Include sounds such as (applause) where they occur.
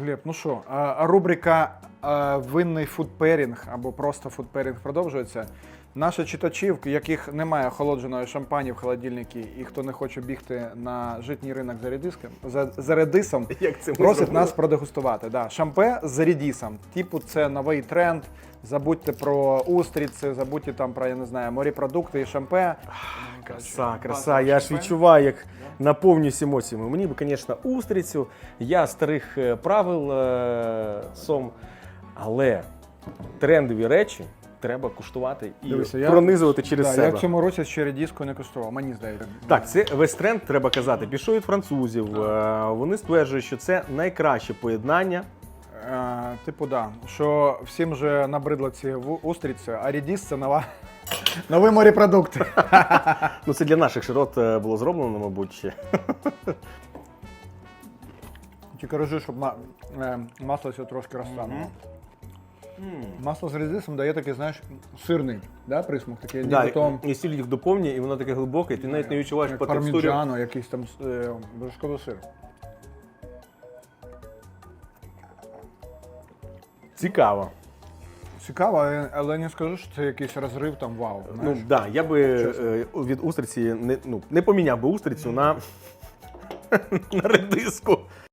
Глеб, ну що, рубрика винний фудперінг або просто фудперінг продовжується. Наші читачі, в яких немає охолодженої шампані в холодильнику і хто не хоче бігти на житній ринок за редиском, за, за редисом, (laughs) Як це ми просять нас продегустувати. Да. Шампе з редісом. Типу, це новий тренд. Забудьте про устриці, забудьте там про я не знаю, морепродукти і шампе. Краса, краса. Я ж відчуваю, як наповнююсь емоціями. Мені би, звісно, устрицю. Я старих е, правил е, сом, але трендові речі треба куштувати і Дивися, я- пронизувати через да, себе. Я в цьому році ще редиску не куштував, мені здається. Так, це весь тренд, треба казати. Пішов від французів. Е, Вони стверджують, що це найкраще поєднання. Е, типу, да. Що всім же набридли ці ву- устриці, а редіс це нова. (laughs) Новий морепродукт. (laughs) Ну, це для наших широт е, було зроблено, мабуть. ще. Тільки режи, щоб ма- е, масло все трошки розтануло. Масло з редисом дає такий, знаєш, сирний да, присмак, такий Да, нібито і сіль їх доповнює, і воно таке глибоке, і ти навіть не відчуваєш як по текстурі. парміджано, якийсь там е, вершковий сир. Цікаво. Цікаво, але- але не скажу, що це якийсь розрив там вау. Ну знаєш. да, я би е, від устриці не, ну, не поміняв би устрицю на, (laughs) на редиску.